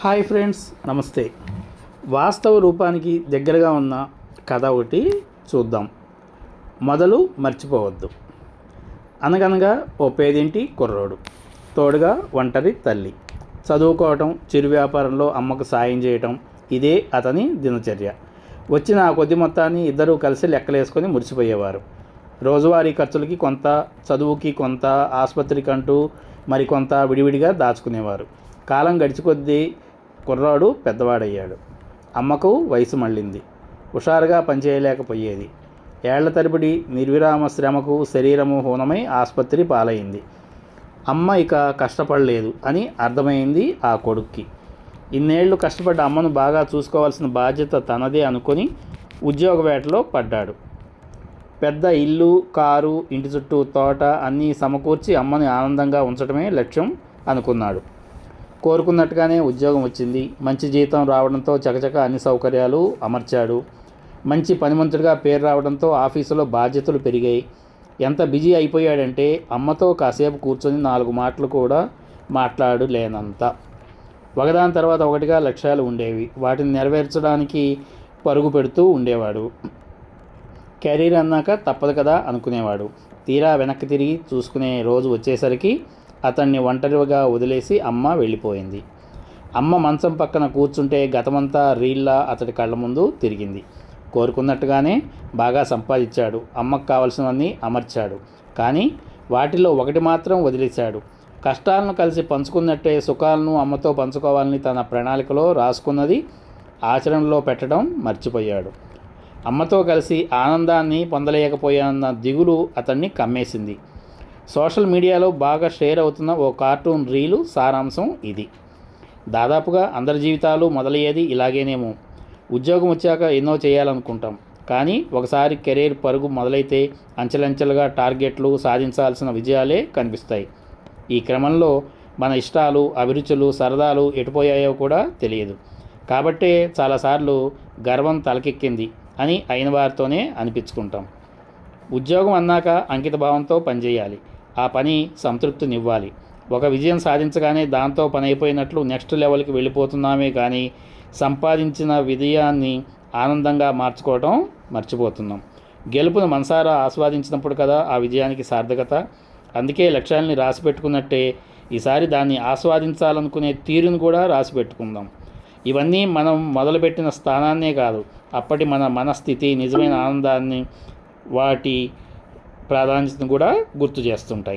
Hi friends నమస్తే. వాస్తవ రూపానికి దగ్గరగా ఉన్న కథ ఒకటి చూద్దాం. మొదలు మర్చిపోవద్దు. అనగనగా ఓ పేదింటి కుర్రోడు తోడుగా ఒంటరి తల్లి. చదువుకోవటం చిరు వ్యాపారంలో అమ్మకు సాయం చేయటం ఇదే అతని దినచర్య. వచ్చిన ఆ కొద్ది మొత్తాన్ని ఇద్దరూ కలిసి లెక్కలేసుకొని మురిసిపోయేవారు. రోజువారీ ఖర్చులకి కొంత చదువుకి కొంత ఆసుపత్రికంటూ మరికొంత విడివిడిగా దాచుకునేవారు. కాలం గడిచి కొద్దీ కుర్రాడు పెద్దవాడయ్యాడు. అమ్మకు వయసు మళ్ళింది. హుషారుగా పనిచేయలేకపోయేది. ఏళ్ళ తరబడి నిర్విరామ శ్రమకు శరీరము హూనమై ఆసుపత్రి పాలైంది. అమ్మ ఇక కష్టపడలేదు అని అర్థమైంది ఆ కొడుక్కి. ఇన్నేళ్ళు కష్టపడ్డ అమ్మను బాగా చూసుకోవాల్సిన బాధ్యత తనదే అనుకొని ఉద్యోగ వేటలో పడ్డాడు. పెద్ద ఇల్లు కారు ఇంటి చుట్టూ తోట అన్నీ సమకూర్చి అమ్మని ఆనందంగా ఉంచడమే లక్ష్యం అనుకున్నాడు. కోరుకున్నట్టుగానే ఉద్యోగం వచ్చింది. మంచి జీతం రావడంతో చకచక అన్ని సౌకర్యాలు అమర్చాడు. మంచి పనిమంతుడిగా పేరు రావడంతో ఆఫీసులో బాధ్యతలు పెరిగాయి. ఎంత బిజీ అయిపోయాడంటే అమ్మతో కాసేపు కూర్చొని నాలుగు మాటలు కూడా మాట్లాడలేనంత. ఒకదాని తర్వాత ఒకటిగా లక్ష్యాలు ఉండేవి. వాటిని నెరవేర్చడానికి పరుగు పెడుతూ ఉండేవాడు. కెరీర్ అన్నాక తప్పదు కదా అనుకునేవాడు. తీరా వెనక్కి తిరిగి చూసుకునే రోజు వచ్చేసరికి అతన్ని ఒంటరిగా వదిలేసి అమ్మ వెళ్ళిపోయింది. అమ్మ మంచం పక్కన కూర్చుంటే గతమంతా రీల్లా అతడి కళ్ళ ముందు తిరిగింది. కోరుకున్నట్టుగానే బాగా సంపాదించాడు. అమ్మకు కావలసినవన్నీ అమర్చాడు. కానీ వాటిలో ఒకటి మాత్రం వదిలేశాడు. కష్టాలను కలిసి పంచుకున్నట్టే సుఖాలను అమ్మతో పంచుకోవాలని తన ప్రణాళికలో రాసుకున్నది ఆచరణలో పెట్టడం మర్చిపోయాడు. అమ్మతో కలిసి ఆనందాన్ని పొందలేకపోయానన్న దిగులు అతన్ని కమ్మేసింది. సోషల్ మీడియాలో బాగా షేర్ అవుతున్న ఓ కార్టూన్ రీలు సారాంశం ఇది. దాదాపుగా అందరి జీవితాలు మొదలయ్యేది ఇలాగేనేమో. ఉద్యోగం వచ్చాక ఎన్నో చేయాలనుకుంటాం. కానీ ఒకసారి కెరీర్ పరుగు మొదలైతే అంచెలంచెలుగా టార్గెట్లు సాధించాల్సిన విజయాలే కనిపిస్తాయి. ఈ క్రమంలో మన ఇష్టాలు అభిరుచులు సరదాలు ఎటుపోయాయో కూడా తెలియదు. కాబట్టే చాలాసార్లు గర్వం తలకెక్కింది అని అయిన వారితోనే అనిపించుకుంటాం. ఉద్యోగం అన్నాక అంకిత భావంతో పనిచేయాలి. ఆ పని సంతృప్తినివ్వాలి. ఒక విజయం సాధించగానే దాంతో పని అయిపోయినట్లు నెక్స్ట్ లెవెల్కి వెళ్ళిపోతున్నామే కానీ సంపాదించిన విజయాన్ని ఆనందంగా మార్చుకోవడం మర్చిపోతున్నాం. గెలుపును మనసారా ఆస్వాదించినప్పుడు కదా ఆ విజయానికి సార్థకత. అందుకే లక్ష్యాలని రాసి పెట్టుకున్నట్టే ఈసారి దాన్ని ఆస్వాదించాలనుకునే తీరును కూడా రాసి పెట్టుకుందాం. ఇవన్నీ మనం మొదలుపెట్టిన స్థానాన్నే కాదు అప్పటి మన మనస్థితి నిజమైన ఆనందాన్ని వాటి ప్రాధాన్యతను కూడా గుర్తు చేస్తుంటాయి.